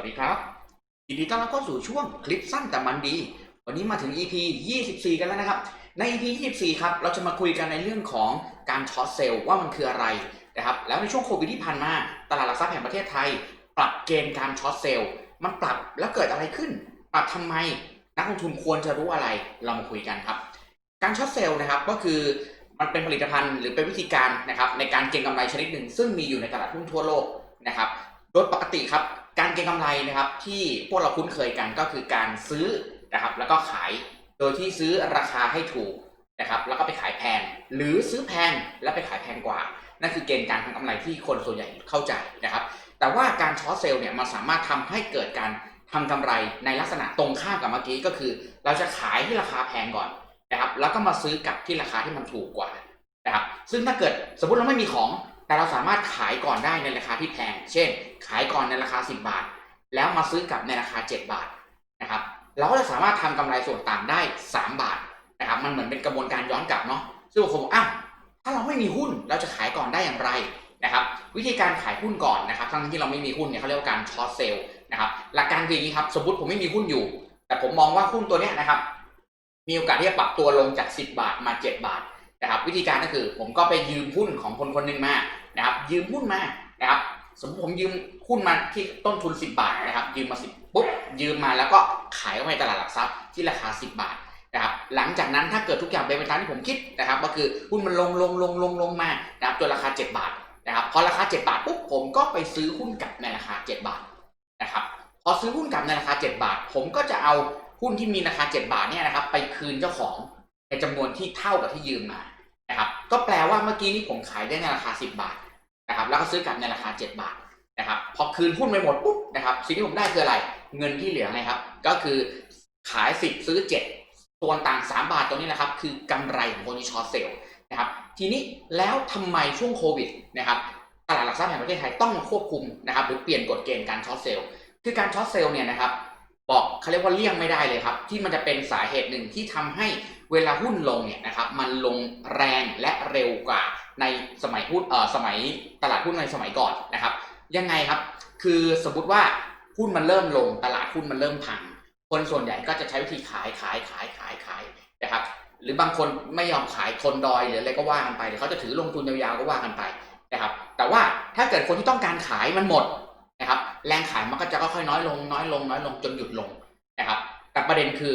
วัสดีครับยินดีต้อนรับเข้าสู่ช่วงคลิปสั้นแต่มันดี วันนี้มาถึง EP 24 กันแล้วนะครับ ใน EP 24 ครับ เราจะมาคุยกันในเรื่องของการช็อตเซลล์ว่ามันคืออะไรนะครับ แล้วในช่วงโควิดที่ผ่านมาตลาดหลักทรัพย์แห่งประเทศไทย ปรับเกณฑ์การช็อตเซลล์มันปรับแล้วเกิดอะไรขึ้น ปรับทำไมนักลงทุนควรจะรู้อะไร เรามาคุยกันครับ การช็อตเซลล์นะครับก็คือมันเป็นผลิตภัณฑ์หรือเป็นวิธีการนะครับในการเก็งกำไรชนิดหนึ่งซึ่งมีอยู่ในตลาดหุ้นทั่วโลกนะครับ โดยปกติครับ การเก็งกำไรนะครับที่พวกเราคุ้นเคยกันก็คือการซื้อนะครับแล้วก็ขายโดยที่ซื้อราคาให้ถูกนะครับแล้วก็ไปขายแพงหรือซื้อแพงแล้วไปขายแพงกว่า นั่นคือเกณฑ์การทำกำไรที่คนส่วนใหญ่เข้าใจนะครับ แต่ว่าการช็อตเซลล์เนี่ยมันสามารถทำให้เกิดการทำกำไรในลักษณะตรงข้ามกับเมื่อกี้ก็คือ เราจะขายที่ราคาแพงก่อนนะครับแล้วก็มาซื้อกลับที่ราคาที่มันถูกกว่านะครับซึ่งถ้าเกิดสมมติเราไม่มีของ แต่เราสามารถขายก่อนได้ในราคาที่แพง เช่น ขายก่อนในราคา 10 บาท แล้วมาซื้อกลับในราคา 7 บาทนะครับ เราก็จะสามารถทำกำไรส่วนต่างได้ 3 บาทนะครับ มันเหมือนเป็นกระบวนการย้อนกลับเนาะ ซึ่งบางคนบอกอ้าวถ้าเราไม่มีหุ้นเราจะขายก่อนได้อย่างไรนะครับ วิธีการขายหุ้นก่อนนะครับ ทั้งที่เราไม่มีหุ้นเนี่ยเขาเรียกว่าการช็อตเซลล์นะครับ หลักการคืออย่างนี้ครับ สมมติผมไม่มีหุ้นอยู่ แต่ผมมองว่าหุ้นตัวเนี้ยนะครับ มีโอกาสที่จะปรับตัวลงจาก 10 บาทมา 7 บาทนะครับ วิธีการก็คือผมก็ไปยืมหุ้นของคนคนหนึ่งมา นะครับยืมหุ้นมานะครับสมมติผมยืมหุ้นมาที่ต้นทุน 10 บาทนะครับ ยืมมา 10ปุ๊บยืมมาแล้วก็ขายไปตลาดหลักทรัพย์ที่ราคา 10 บาทนะครับหลังจากนั้นถ้าเกิดทุกอย่างเป็นไปตามที่ผมคิดนะครับ ก็คือหุ้นมันลงลงลงลงลงมานะครับจนราคา 7 บาทนะครับพอราคา 7 บาทปุ๊บผมก็ไปซื้อหุ้นกลับในราคา 7 บาทนะครับพอซื้อหุ้นกลับในราคา 7 บาท ผมก็จะเอาหุ้นที่มีราคา 7 บาทเนี่ยนะครับ ไปคืนเจ้าของในจำนวนที่เท่ากับที่ยืมมานะครับก็แปลว่าเมื่อกี้นี้ผมขายได้ในราคา 10 บาท นะครับแล้วก็ซื้อกลับในราคา 7 บาทนะครับพอคืนหุ้นไปหมดปุ๊บนะครับสิ่งที่ผมได้คืออะไร เงินที่เหลือไงครับ ก็คือขาย 10 ซื้อ7ส่วต่าง 3 บาทตรงนี้นะครับ คือกำไรของคนที่ช็อตเซลล์นะครับทีนี้แล้วทำไมช่วงโควิดนะครับตลาดหลักทรัพย์แห่งประเทศไทยต้องควบคุมนะครับหรือเปลี่ยนกฎเกณฑ์การช็อตเซลล์คือการช็อตเซลล์เนี่ยนะครับบอกเขาเรียกว่าเลี่ยงไม่ได้เลยครับ ที่มันจะเป็นสาเหตุหนึ่งที่ทำให้เวลาหุ้นลงเนี่ยนะครับมันลงแรงและเร็วกว่า ในสมัยหุ้นเอ่อสมัยตลาดหุ้นในสมัยก่อนนะครับ ยังไงครับ คือสมมติว่าหุ้นมันเริ่มลงตลาดหุ้นมันเริ่มพัง คนส่วนใหญ่ก็จะใช้วิธีขายขายขายขายขายนะครับ หรือบางคนไม่ยอมขายคนดอยหรืออะไรก็ว่ากันไปหรือเขาจะถือลงทุนยาวๆก็ว่ากันไปนะครับ แต่ว่าถ้าเกิดคนที่ต้องการขายมันหมดนะครับแรงขายมันก็จะค่อยๆน้อยลงน้อยลงน้อยลงจนหยุดลงนะครับแต่ประเด็นคือ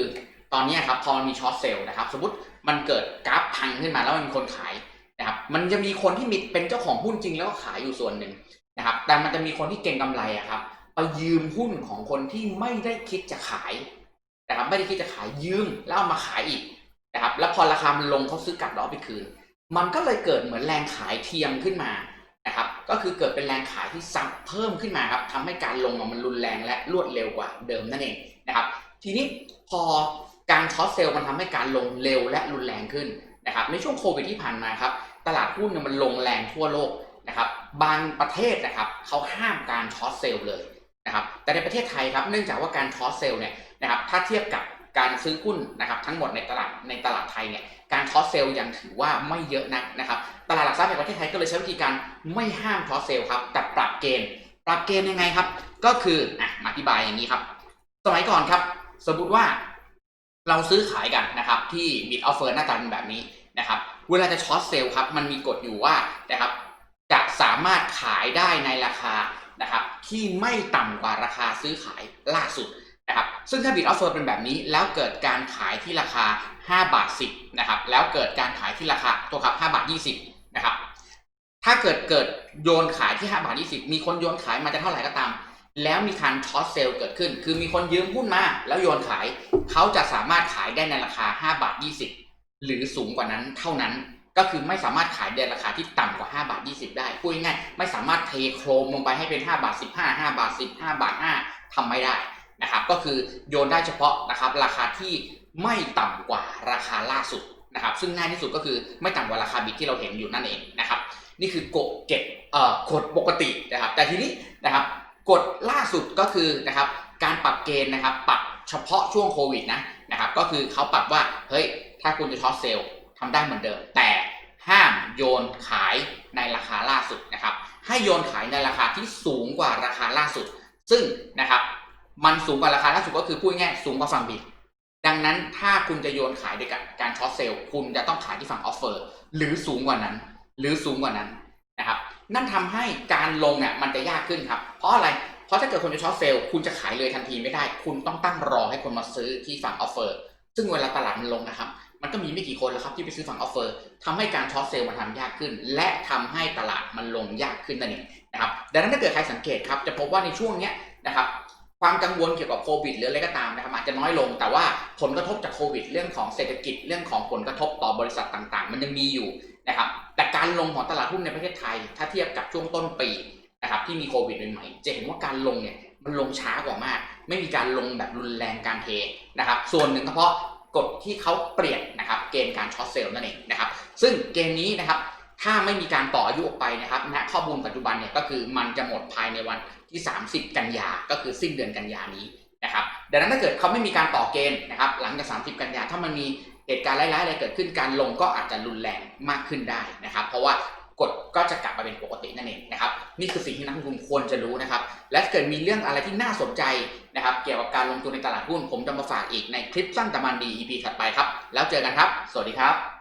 ตอนนี้ครับพอมันมีช็อตเซลล์นะครับ สมมติมันเกิดกราฟพังขึ้นมาแล้วมันมีคนขาย นะครับมันจะมีคนที่มีเป็นเจ้าของหุ้นจริงแล้วก็ขายอยู่ส่วนหนึ่งนะครับ แต่มันจะมีคนที่เก่งกำไรอะครับไปยืมหุ้นของคนที่ไม่ได้คิดจะขายนะครับไม่ได้คิดจะขายยืมแล้วเอามาขายอีกนะครับแล้วพอราคามันลงเขาซื้อกลับแล้วเอไปคืน มันก็เลยเกิดเหมือนแรงขายเทียมขึ้นมานะครับก็คือเกิดเป็นแรงขายที่ซับเพิ่มขึ้นมาครับทำให้การลงมันรุนแรงและรวดเร็วกว่าเดิมนั่นเองนะครับ ทีนี้พอการช็อตเซลล์มันทำให้การลงเร็วและรุนแรงขึ้น นะครับในช่วงโควิดที่ผ่านมาครับตลาดหุ้นเนี่ยมันลงแรงทั่วโลกนะครับบางประเทศนะครับเขาห้ามการช็อตเซลล์เลยนะครับแต่ในประเทศไทยครับเนื่องจากว่าการช็อตเซลล์เนี่ยนะครับถ้าเทียบกับการซื้อหุ้นนะครับทั้งหมดในตลาดในตลาดไทยเนี่ยการช็อตเซลล์ยังถือว่าไม่เยอะนักนะครับตลาดหลักทรัพย์ในประเทศไทยก็เลยใช้วิธีการไม่ห้ามช็อตเซลล์ครับแต่ปรับเกณฑ์ ปรับเกณฑ์ยังไงครับ ก็คืออะอธิบายอย่างนี้ครับ สมัยก่อนครับ สมมติว่า เราซื้อขายกันนะครับที่บิดออฟเฟอร์หน้าตาเป็นแบบนี้นะครับเวลาจะช็อตเซลล์ครับมันมีกฎอยู่ว่านะครับจะสามารถขายได้ในราคานะครับที่ไม่ต่ำกว่าราคาซื้อขายล่าสุดนะครับซึ่งถ้าบิดออฟเฟอร์เป็นแบบนี้ แล้วเกิดการขายที่ราคา 5 บาท 10นะครับแล้วเกิดการขายที่ราคาตัวครับ5บาท 20นะครับถ้าเกิดเกิดโยนขายที่5บาท 20 มีคนโยนขายมาจะเท่าไหร่ก็ตาม แล้วมีการช็อตเซลล์เกิดขึ้น คือมีคนยืมหุ้นมาแล้วโยนขาย เขาจะสามารถขายได้ในราคา 5 บาท 20 หรือสูงกว่านั้นเท่านั้น ก็คือไม่สามารถขายในราคาที่ต่ำกว่า 5 บาท 20 ได้ พูดง่ายๆไม่สามารถเทโครมลงไปให้เป็น 5 บาท 15 5 บาท 10 5 บาท 5ทำไม่ได้นะครับ ก็คือโยนได้เฉพาะนะครับราคาที่ไม่ต่ำกว่าราคาล่าสุดนะครับซึ่งง่ายที่สุดก็คือไม่ต่ำกว่าราคาบิตที่เราเห็นอยู่นั่นเองนะครับ นี่คือกฎเก็บเอ่อกฎปกตินะครับ แต่ทีนี้นะครับ กฎล่าสุดก็คือนะครับการปรับเกณฑ์นะครับปรับเฉพาะช่วงโควิดนะนะครับก็คือเขาปรับว่าเฮ้ยถ้าคุณจะช็อตเซลล์ทำได้เหมือนเดิม แต่ห้ามโยนขายในราคาล่าสุดนะครับให้โยนขายในราคาที่สูงกว่าราคาล่าสุด ซึ่งนะครับมันสูงกว่าราคาล่าสุดก็คือพูดง่ายสูงกว่าฝั่งบิดดังนั้นถ้าคุณจะโยนขายด้วยการช็อตเซลล์คุณจะต้องขายที่ฝั่งออฟเฟอร์หรือสูงกว่านั้น หรือสูงกว่านั้นนะครับ นั่นทำให้การลงเนี่ยมันจะยากขึ้นครับ เพราะอะไร เพราะถ้าเกิดคนจะช็อตเซลล์คุณจะขายเลยทันทีไม่ได้ คุณต้องตั้งรอให้คนมาซื้อที่ฝั่งออฟเฟอร์ ซึ่งเวลาตลาดมันลงนะครับ มันก็มีไม่กี่คนแล้วครับที่ไปซื้อฝั่งออฟเฟอร์ทำให้การช็อตเซลล์มันทำยากขึ้น และทำให้ตลาดมันลงยากขึ้นนั่นเองนะครับ ดังนั้นถ้าเกิดใครสังเกตครับจะพบว่าในช่วงเนี้ยนะครับความกังวลเกี่ยวกับโควิดหรืออะไรก็ตามนะครับอาจจะน้อยลงแต่ว่าผลกระทบจากโควิด เรื่องของเศรษฐกิจเรื่องของผลกระทบต่อบริษัทต่างๆ มันยังมีอยู่นะครับ การลงของตลาดหุ้นในประเทศไทย ถ้าเทียบกับช่วงต้นปีนะครับที่มีโควิดใหม่ๆจะเห็นว่าการลงเนี่ยมันลงช้ากว่ามาก ไม่มีการลงแบบรุนแรงการเทนะครับ ส่วนหนึ่งก็เพราะกฎที่เขาเปลี่ยนนะครับเกณฑ์การช็อตเซลล์นั่นเองนะครับ ซึ่งเกณฑ์นี้นะครับถ้าไม่มีการต่ออายุออกไปนะครับณข้อมูลปัจจุบันเนี่ยก็คือมันจะหมดภายในวันที่ 30 กันยาก็คือสิ้นเดือนกันยานี้นะครับดังนั้นถ้าเกิดเขาไม่มีการต่อเกณฑ์นะครับหลังจาก 30 กันยาถ้ามันมี เหตุการณ์ร้ายๆอะไรเกิดขึ้นการลงก็อาจจะรุนแรงมากขึ้นได้นะครับ เพราะว่ากฎก็จะกลับมาเป็นปกตินั่นเองนะครับ นี่คือสิ่งที่นักลงทุนควรจะรู้นะครับ และเกิดมีเรื่องอะไรที่น่าสนใจนะครับ เกี่ยวกับการลงทุนในตลาดหุ้นผมจะมาฝากอีกในคลิปสั้นแต่มันดี EP ถัดไปครับ แล้วเจอกันครับ สวัสดีครับ